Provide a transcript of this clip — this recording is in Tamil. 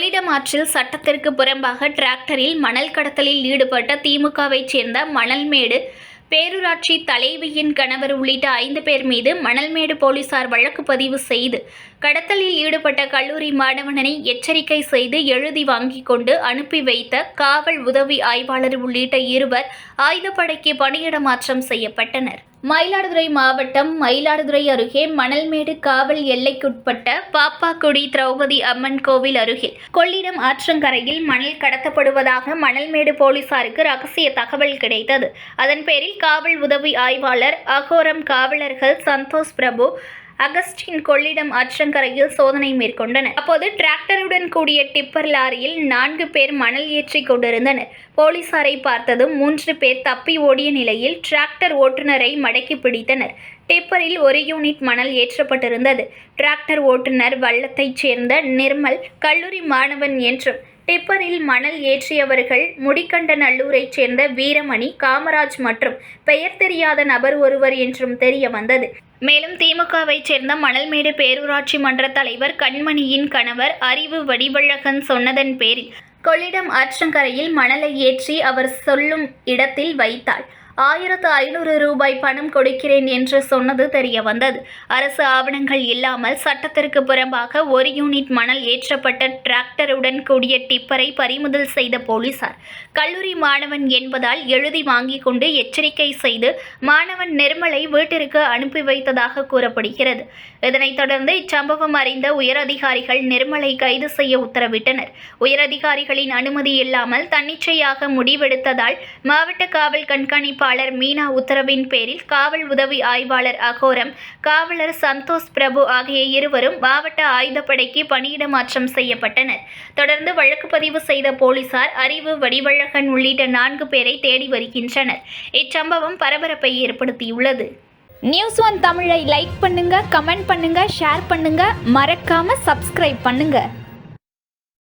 ஆற்றில் சட்டத்திற்கு புறம்பாக டிராக்டரில் மணல் கடத்தலில் ஈடுபட்ட திமுகவைச் சேர்ந்த மணல்மேடு பேரூராட்சி தலைவியின் கணவர் உள்ளிட்ட ஐந்து பேர் மீது மணல்மேடு போலீசார் வழக்கு பதிவு செய்து கடத்தலில் ஈடுபட்ட கல்லூரி மாணவனை எச்சரிக்கை செய்து எழுதி வாங்கிக் கொண்டு அனுப்பி வைத்த காவல் உதவி ஆய்வாளர் உள்ளிட்ட இருவர் ஆயுதப்படைக்கு பணியிட மாற்றம் செய்யப்பட்டனர். மயிலாடுதுறை மாவட்டம் மயிலாடுதுறை அருகே மணல்மேடு காவல் எல்லைக்குட்பட்ட பாப்பாக்குடி திரௌபதி அம்மன் கோவில் அருகில் கொள்ளிடம் ஆற்றங்கரையில் மணல் கடத்தப்படுவதாக மணல்மேடு போலீசாருக்கு ரகசிய தகவல் கிடைத்தது. அதன் பேரில் காவல் உதவி ஆய்வாளர் அகோரம் காவலர்கள் சந்தோஷ் பிரபு அகஸ்டின் கொள்ளிடம் ஆற்றங்கரையில் சோதனை மேற்கொண்டனர். அப்போது டிராக்டருடன் கூடிய டிப்பர் லாரியில் நான்கு பேர் மணல் ஏற்றிக் கொண்டிருந்தனர். போலீசாரை பார்த்ததும் மூன்று பேர் தப்பி ஓடிய நிலையில் டிராக்டர் ஓட்டுநரை மடக்கி பிடித்தனர். டிப்பரில் ஒரு யூனிட் மணல் ஏற்றப்பட்டிருந்தது. டிராக்டர் ஓட்டுநர் வள்ளத்தைச் சேர்ந்த நிர்மல் கல்லூரி மாணவன் என்றும் டிப்பரில் மணல் ஏற்றியவர்கள் முடிக்கண்டநல்லூரைச் சேர்ந்த வீரமணி காமராஜ் மற்றும் பெயர் தெரியாத நபர் ஒருவர் என்றும் தெரிய வந்தது. மேலும் திமுகவைச் சேர்ந்த மணல்மேடு பேரூராட்சி மன்ற தலைவர் கண்மணியின் கணவர் அறிவு வடிவழகன் சொன்னதன் பேரில் கொள்ளிடம் ஆற்றங்கரையில் மணலை ஏற்றி அவர் சொல்லும் இடத்தில் வைத்தாள். ஆயிரத்து ஐநூறு ரூபாய் பணம் கொடுக்கிறேன் என்று சொன்னது தெரிய வந்தது அரசு ஆவணங்கள் இல்லாமல் சட்டத்திற்கு புறம்பாக ஒரு யூனிட் மணல் ஏற்றப்பட்ட டிராக்டருடன் கூடிய டிப்பரை பறிமுதல் செய்த போலீசார். கல்லூரி மாணவன் என்பதால் எழுதி வாங்கிக் கொண்டு எச்சரிக்கை செய்து மாணவன் நிர்மலை வீட்டிற்கு அனுப்பி வைத்ததாக கூறப்படுகிறது. இதனைத் தொடர்ந்து இச்சம்பவம் அறிந்த உயரதிகாரிகள் நிர்மலை கைது செய்ய உத்தரவிட்டனர். உயரதிகாரிகளின் அனுமதி இல்லாமல் தன்னிச்சையாக முடிவெடுத்ததால் மாவட்ட காவல் கண்காணிப்பாளர் மீனா உத்தரவின் பேரில் காவல் உதவி ஆய்வாளர் அகோரம் காவலர் சந்தோஷ் பிரபு ஆகிய இருவரும் மாவட்ட ஆயுதப்படைக்கு பணியிட மாற்றம் செய்யப்பட்டனர். தொடர்ந்து வழக்கு பதிவு செய்த போலீசார் அறிவு வடிவழகன் உள்ளிட்ட நான்கு பேரை தேடி வருகின்றனர். இச்சம்பவம் பரபரப்பை ஏற்படுத்தியுள்ளது. நியூஸ் ஒன் தமிழை லைக் பண்ணுங்க கமெண்ட் பண்ணுங்க ஷேர் பண்ணுங்க. மறக்காம சப்ஸ்கிரைப் பண்ணுங்க.